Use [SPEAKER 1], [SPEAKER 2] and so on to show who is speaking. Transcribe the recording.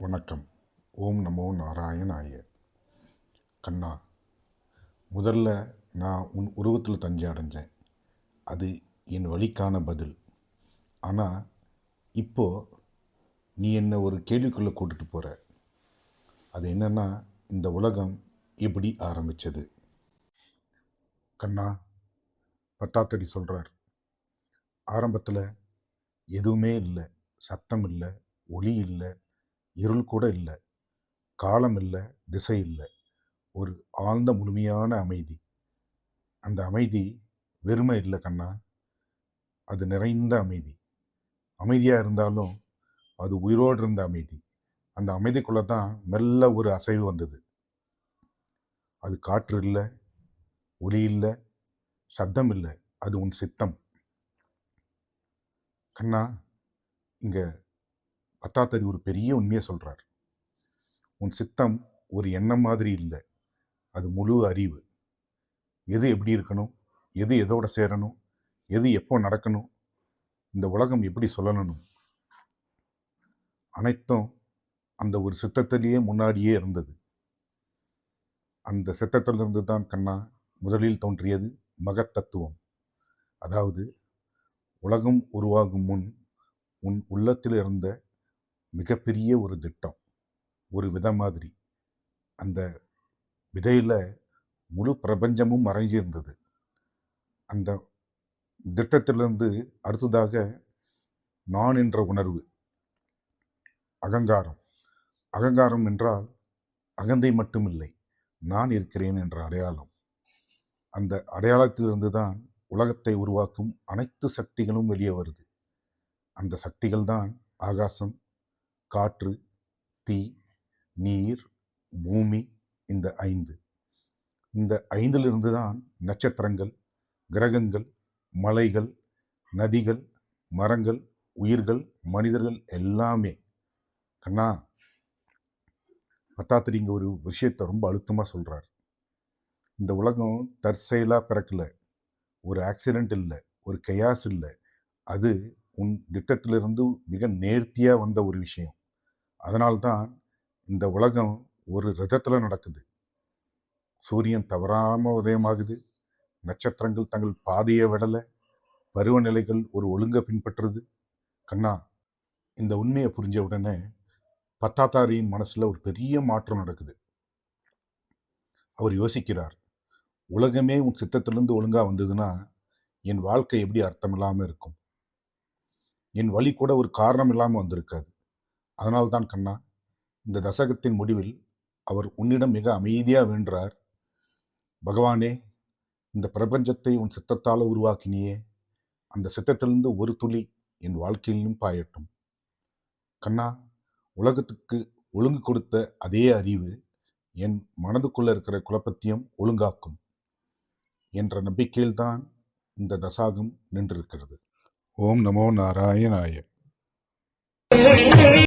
[SPEAKER 1] வணக்கம். ஓம் நமோ நாராயணாய. கண்ணா முதல்ல நான் உன் உருவத்தில் தஞ்சை அடைஞ்சேன். அது என் வழிக்கான பதில். ஆனால் இப்போது நீ என்னை ஒரு கேள்விக்குள்ளே கூட்டிகிட்டு போகிற அது என்னென்னா இந்த உலகம் எப்படி ஆரம்பித்தது கண்ணா பத்தாத்தடி சொல்கிறார் ஆரம்பத்தில் எதுவுமே இல்லை. சத்தம் இல்லை ஒளி இல்லை இருள் கூட இல்லை. காலம் இல்லை திசை இல்லை. ஒரு ஆழ்ந்த முழுமையான அமைதி. அந்த அமைதி வெறுமை இல்லை கண்ணா. அது நிறைந்த அமைதி. அமைதியாக இருந்தாலும் அது உயிரோடு இருந்த அமைதி. அந்த அமைதிக்குள்ளே தான் மெல்ல ஒரு அசைவு வந்தது. அது காற்று இல்லை ஒளி இல்லை சத்தம் இல்லை. அது உன் சித்தம். கண்ணா இங்கே பத்தாத்தறி ஒரு பெரிய உண்மையை சொல்கிறார் உன் சித்தம் ஒரு எண்ணம் மாதிரி இல்லை. அது முழு அறிவு. எது எப்படி இருக்கணும்? எது எதோட சேரணும்? எது எப்போ நடக்கணும்? இந்த உலகம் எப்படி சொல்லணும்? அனைத்தும் அந்த ஒரு சித்தத்திலேயே முன்னாடியே இருந்தது. அந்த சித்தத்திலிருந்து தான் கண்ணா முதலில் தோன்றியது மகத்தத்துவம். அதாவது உலகம் உருவாகும் முன் உன் உள்ளத்தில் இருந்த மிகப்பெரிய ஒரு திட்டம். ஒரு விதை மாதிரி. அந்த விதையில் முழு பிரபஞ்சமும் மறைஞ்சிருந்தது. அந்த திட்டத்திலிருந்து அடுத்ததாக நான் என்ற உணர்வு. அகங்காரம். அகங்காரம் என்றால் அகந்தை மட்டுமில்லை நான் இருக்கிறேன் என்ற அடையாளம். அந்த அடையாளத்திலிருந்து தான் உலகத்தை உருவாக்கும் அனைத்து சக்திகளும் வெளியே வருது. அந்த சக்திகள் தான் ஆகாசம் காற்று தீ நீர் பூமி இந்த ஐந்து. இந்த ஐந்திலிருந்து தான் நட்சத்திரங்கள் கிரகங்கள் மலைகள் நதிகள் மரங்கள் உயிர்கள் மனிதர்கள் எல்லாமே. கண்ணா பத்தாத்திரி இங்கே ஒரு விஷயத்தை ரொம்ப அழுத்தமாக சொல்கிறார் இந்த உலகம் தற்செயலாக பிறக்கல. ஒரு ஆக்சிடெண்ட் இல்லை ஒரு கயாஸ் இல்லை. அது உன் திட்டத்திலிருந்து மிக நேர்த்தியாக வந்த ஒரு விஷயம். அதனால்தான் இந்த உலகம் ஒரு ரதத்தில் நடக்குது. சூரியன் தவறாமல் உதயமாகுது. நட்சத்திரங்கள் தங்கள் பாதையை விடலை. பருவநிலைகள் ஒரு ஒழுங்கை பின்பற்றுது. கண்ணா இந்த உண்மையை புரிஞ்ச உடனே பத்தாத்தாரியின் மனசில் ஒரு பெரிய மாற்றம் நடக்குது. அவர் யோசிக்கிறார் உலகமே உன் சித்தத்திலிருந்து ஒழுங்காக வந்ததுன்னா என் வாழ்க்கை எப்படி அர்த்தம் இல்லாமல் இருக்கும்? என் வழி கூட ஒரு காரணம் இல்லாமல் வந்திருக்காது. அதனால்தான் கண்ணா இந்த தசகத்தின் முடிவில் அவர் உன்னிடம் மிக அமைதியாக வேண்டுறார் பகவானே இந்த பிரபஞ்சத்தை உன் சித்தத்தால் உருவாக்கினியே. அந்த சித்தத்திலிருந்து ஒரு துளி என் வாழ்க்கையிலும் பாயட்டும். கண்ணா உலகத்துக்கு ஒழுங்கு கொடுத்த அதே அறிவு என் மனதுக்குள்ள இருக்கிற குழப்பத்தையும் ஒழுங்காக்கும் என்ற நம்பிக்கையில்தான் இந்த தசாகம் நின்றிருக்கிறது. ஓம் நமோ நாராயணாய.